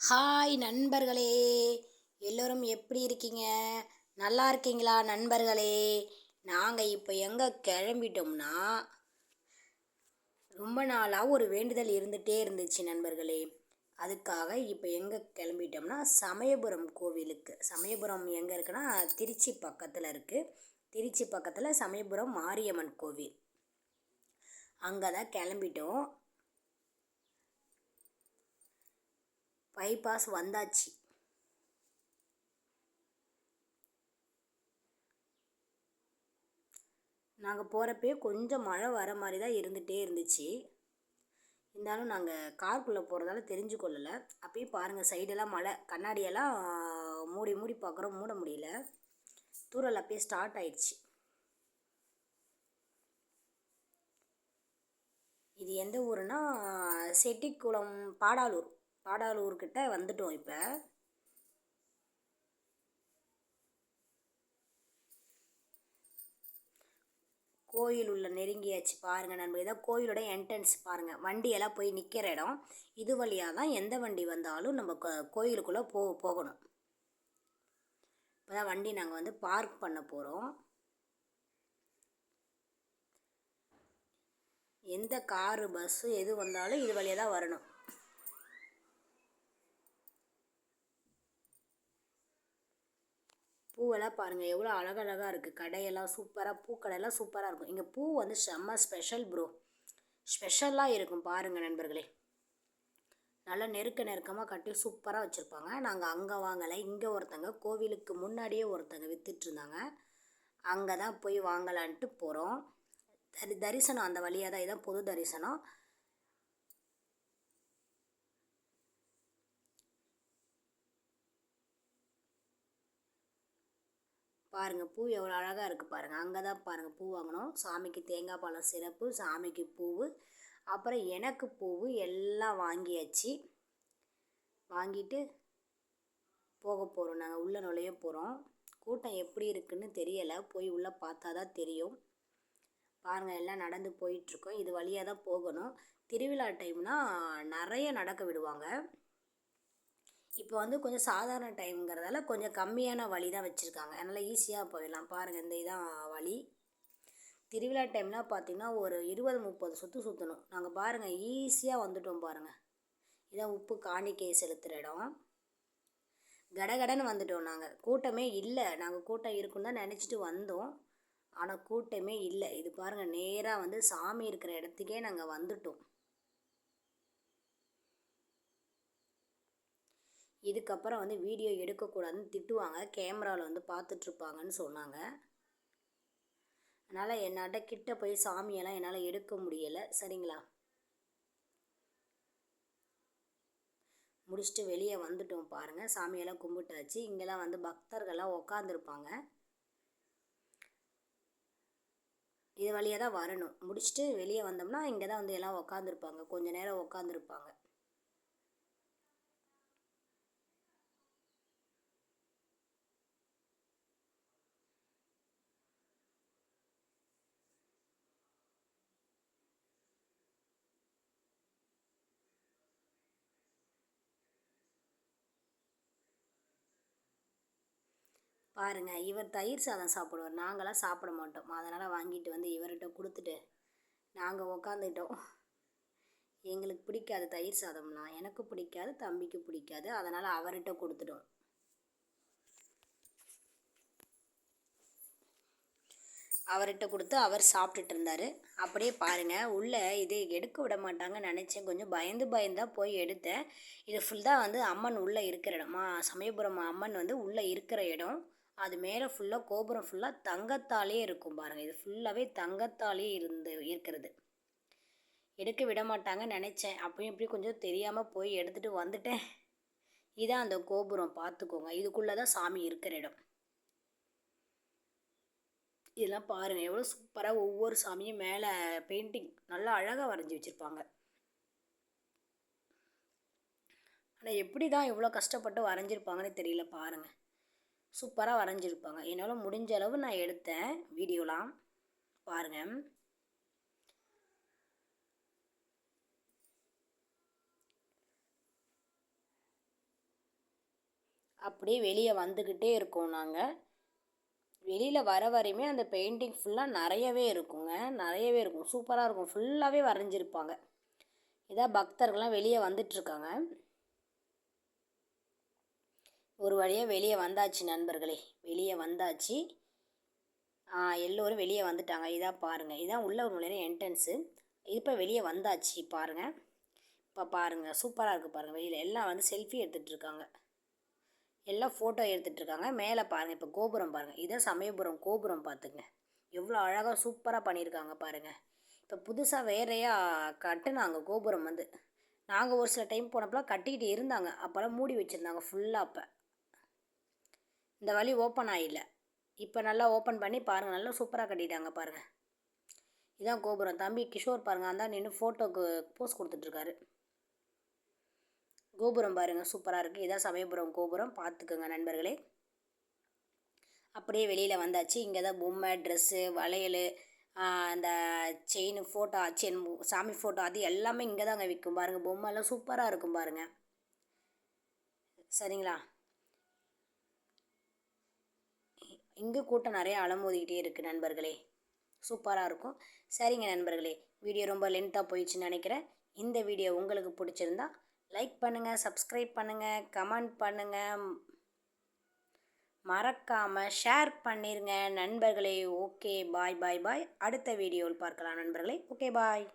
Hi நண்பர்களே. எல்லோரும் எப்படி இருக்கீங்க? நல்லா இருக்கீங்களா நண்பர்களே? நாங்கள் இப்போ எங்கே கிளம்பிட்டோம்னா ரொம்ப நாளாக ஒரு வேண்டுதல் இருந்துகிட்டே இருந்துச்சு நண்பர்களே. அதுக்காக இப்போ எங்கே கிளம்பிட்டோம்னா சமயபுரம் கோவிலுக்கு. சமயபுரம் எங்கே இருக்குன்னா திருச்சி பக்கத்தில் இருக்குது திருச்சி பக்கத்தில் சமயபுரம் மாரியம்மன் கோவில். அங்கே தான் கிளம்பிட்டோம். பைபாஸ் வந்தாச்சு. நாங்கள் போகிறப்பே கொஞ்சம் மழை வர மாதிரி தான் இருந்துகிட்டே இருந்துச்சு. இருந்தாலும் நாங்கள் காருக்குள்ளே போகிறதால தெரிஞ்சு கொள்ளலை. அப்பயே பாருங்கள் சைடெல்லாம் மழை. கண்ணாடியெல்லாம் மூடி மூடி பார்க்குறோம் மூட முடியல. தூரல் அப்பயே ஸ்டார்ட் ஆயிடுச்சு. இது எந்த ஊருன்னா செட்டிக்குளம் பாடாலூர். பாடாலூர்கிட்ட வந்துட்டோம் இப்போ. கோயில் உள்ள நெருங்கியாச்சு பாருங்கள் நண்பர். இதான் கோயிலோட என்ட்ரன்ஸ் பாருங்கள் வண்டியெல்லாம் போய் நிற்கிற இடம். இது வழியாக தான் எந்த வண்டி வந்தாலும் நம்ம கோயிலுக்குள்ளே போ போகணும். இப்போ தான் வண்டி நாங்கள் வந்து பார்க் பண்ண போகிறோம் எந்த காரு பஸ்ஸு எது வந்தாலும் இது வழியாக தான் வரணும். பூவெல்லாம் பாருங்கள் எவ்வளோ அழகழகாக இருக்குது கடையெல்லாம் சூப்பராக பூக்கடையெல்லாம் சூப்பராக இருக்கும். இங்கே பூ வந்து செம்ம ஸ்பெஷல் ப்ரோ ஸ்பெஷலாக இருக்கும் பாருங்கள் நண்பர்களே. நல்லா நெருக்க நெருக்கமாக கட்டி சூப்பராக வச்சுருப்பாங்க. நாங்கள் அங்கே வாங்கலை. இங்கே ஒருத்தங்க கோவிலுக்கு முன்னாடியே ஒருத்தங்க விற்றுட்ருந்தாங்க அங்கே தான் போய் வாங்கலான்ட்டு போகிறோம் தரி தரிசனம் அந்த வழியாக தான் இதுதான் பொது தரிசனம். பாருங்கள் பூ எவ்வளோ அழகாக இருக்குது பாருங்கள் அங்கே தான் பாருங்கள் பூ வாங்கினோம் சாமிக்கு தேங்காய் பழம் சிறப்பு சாமிக்கு பூ அப்புறம் எனக்கு பூவு எல்லாம் வாங்கியாச்சு. வாங்கிட்டு போக போகிறோம் நாங்கள் உள்ளே நுழைய போகிறோம் கூட்டம் எப்படி இருக்குன்னு தெரியலை. போய் உள்ளே பார்த்தா தான் தெரியும். பாருங்கள் எல்லாம் நடந்து போயிட்டுருக்கோம் இது வழியாக தான் போகணும். திருவிழா டைம்னால் நிறைய நடக்க விடுவாங்க. இப்போ வந்து கொஞ்சம் சாதாரண டைம்ங்கிறதால கொஞ்சம் கம்மியான வழி தான் வச்சுருக்காங்க. அதனால் ஈஸியாக போயிடலாம். பாருங்கள் இந்த இதான் வழி. திருவிழா டைம்லாம் பார்த்திங்கன்னா ஒரு இருபது முப்பது சுற்று சுற்றணும் நாங்கள் பாருங்கள் ஈஸியாக வந்துட்டோம் பாருங்கள் இதான் உப்பு காணிக்கை செலுத்துகிற இடம். கடகடன்னு வந்துட்டோம் நாங்கள் கூட்டமே இல்லை. நாங்கள் கூட்டம் இருக்குன்னு தான் நினச்சிட்டு வந்தோம். ஆனால் கூட்டமே இல்லை. இது பாருங்கள் நேராக வந்து சாமி இருக்கிற இடத்துக்கே நாங்கள் வந்துட்டோம். இதுக்கப்புறம் வந்து வீடியோ எடுக்கக்கூடாதுன்னு திட்டுவாங்க. கேமராவில் வந்து பார்த்துட்ருப்பாங்கன்னு சொன்னாங்க. அதனால் என்னால் கிட்ட போய் சாமியெல்லாம் என்னால் எடுக்க முடியலை. சரிங்களா? முடிச்சுட்டு வெளியே வந்துட்டோம் பாருங்கள் சாமியெல்லாம் கும்பிட்டாச்சு. இங்கெல்லாம் வந்து பக்தர்கள்லாம் உக்காந்துருப்பாங்க. இது வழியாக தான் வரணும். முடிச்சுட்டு வெளியே வந்தோம்னா இங்கே தான் வந்து எல்லாம் உக்காந்துருப்பாங்க. கொஞ்சம் நேரம் உக்காந்துருப்பாங்க. பாருங்கள் இவர் தயிர் சாதம் சாப்பிடுவார். நாங்களாம் சாப்பிட மாட்டோம். அதனால் வாங்கிட்டு வந்து இவர்கிட்ட கொடுத்துட்டு நாங்கள் உக்காந்துட்டோம். எங்களுக்கு பிடிக்காது தயிர் சாதம்லாம். எனக்கு பிடிக்காது தம்பிக்கு பிடிக்காது. அதனால் அவர்கிட்ட கொடுத்துட்டோம். அவர்கிட்ட கொடுத்து அவர் சாப்பிட்டுட்டு இருந்தார். அப்படியே பாருங்கள் உள்ளே இது எடுக்க விட மாட்டாங்கன்னு நினச்சேன். கொஞ்சம் பயந்து பயந்தாக போய் எடுத்தேன். இது ஃபுல்லாக வந்து அம்மன் உள்ளே இருக்கிற இடம் மா சமயபுரம் அம்மன் வந்து உள்ளே இருக்கிற இடம். அது மேலே ஃபுல்லாக கோபுரம் ஃபுல்லாக தங்கத்தாலே இருக்கும் பாருங்கள் இது ஃபுல்லாகவே தங்கத்தாலே இருந்து இருக்கிறது. எடுக்க விட மாட்டாங்கன்னு நினச்சேன். அப்பயும் இப்படி கொஞ்சம் தெரியாமல் போய் எடுத்துகிட்டு வந்துட்டேன். இதான் அந்த கோபுரம் பார்த்துக்கோங்க இதுக்குள்ளே தான் சாமி இருக்கிற இடம். இதெல்லாம் பாருங்கள் எவ்வளோ சூப்பராக ஒவ்வொரு சாமியும் மேலே பெயிண்டிங் நல்லா அழகாக வரைஞ்சி வச்சுருப்பாங்க. ஆனால் எப்படி தான் இவ்வளோ கஷ்டப்பட்டு வரைஞ்சிருப்பாங்கன்னு தெரியல பாருங்கள் சூப்பராக வரைஞ்சிருப்பாங்க. என்னால் முடிஞ்ச அளவு நான் எடுத்தேன் வீடியோலாம். பாருங்கள் அப்படியே வெளியே வந்துக்கிட்டே இருக்கோம் நாங்கள் வெளியில் வர வரையுமே அந்த பெயிண்டிங் ஃபுல்லாக நிறையவே இருக்குங்க. நிறையவே இருக்கும். சூப்பராக இருக்கும். ஃபுல்லாகவே வரைஞ்சிருப்பாங்க. இதான் பக்தர்கள்லாம் வெளியே வந்துட்டுருக்காங்க ஒரு வழியாக வெளியே வந்தாச்சு நண்பர்களே. வெளியே வந்தாச்சு. எல்லோரும் வெளியே வந்துட்டாங்க. இதான் பாருங்கள் இதான் உள்ள ஒரு என்ட்ரன்ஸு இப்போ வெளியே வந்தாச்சு. பாருங்கள் இப்போ பாருங்கள் சூப்பராக இருக்குது பாருங்கள் வெளியில் எல்லாம் வந்து செல்ஃபி எடுத்துகிட்டு இருக்காங்க. எல்லாம் ஃபோட்டோ எடுத்துகிட்ருக்காங்க மேலே பாருங்கள் இப்போ கோபுரம் பாருங்கள் இதான் சமயபுரம் கோபுரம் பார்த்துங்க எவ்வளோ அழகாக சூப்பராக பண்ணியிருக்காங்க பாருங்கள் இப்போ புதுசாக வேறையாக கட்டுனாங்க கோபுரம் வந்து. நாங்கள் ஒரு சில டைம் போனப்பெல்லாம் கட்டிக்கிட்டு இருந்தாங்க. அப்போல்லாம் மூடி வச்சுருந்தாங்க ஃபுல்லாக அப்போ. இந்த வழி ஓப்பன் ஆகிடல இப்போ நல்லா ஓப்பன் பண்ணி பாருங்கள் நல்லா சூப்பராக கட்டிட்டாங்க பாருங்கள் இதான் கோபுரம். தம்பி கிஷோர் பாருங்கள் அந்த நின்று ஃபோட்டோக்கு போஸ் கொடுத்துட்ருக்காரு. கோபுரம் பாருங்கள் சூப்பராக இருக்குது இதான் சமயபுரம் கோபுரம். பார்த்துக்கோங்க நண்பர்களே. அப்படியே வெளியில் வந்தாச்சு. இங்கே தான் பொம்மை ட்ரெஸ்ஸு வளையல் அந்த செயின் ஃபோட்டோ செயின் சாமி ஃபோட்டோ அது எல்லாமே இங்கே தாங்க விற்கும் பாருங்கள் பொம்மைலாம் சூப்பராக இருக்கும் பாருங்கள் சரிங்களா? இங்கே கூட்டம் நிறைய அலமோதிக்கிட்டே இருக்குது நண்பர்களே. சூப்பராக இருக்கும். சரிங்க நண்பர்களே வீடியோ ரொம்ப லென்த்தாக போயிடுச்சுன்னு நினைக்கிறேன். இந்த வீடியோ உங்களுக்கு பிடிச்சிருந்தா லைக் பண்ணுங்கள் சப்ஸ்கிரைப் பண்ணுங்கள் கமெண்ட் பண்ணுங்கள் மறக்காமல் ஷேர் பண்ணிடுங்க நண்பர்களே. ஓகே பாய் பாய் பாய் அடுத்த வீடியோவில் பார்க்கலாம் நண்பர்களே. Okay bye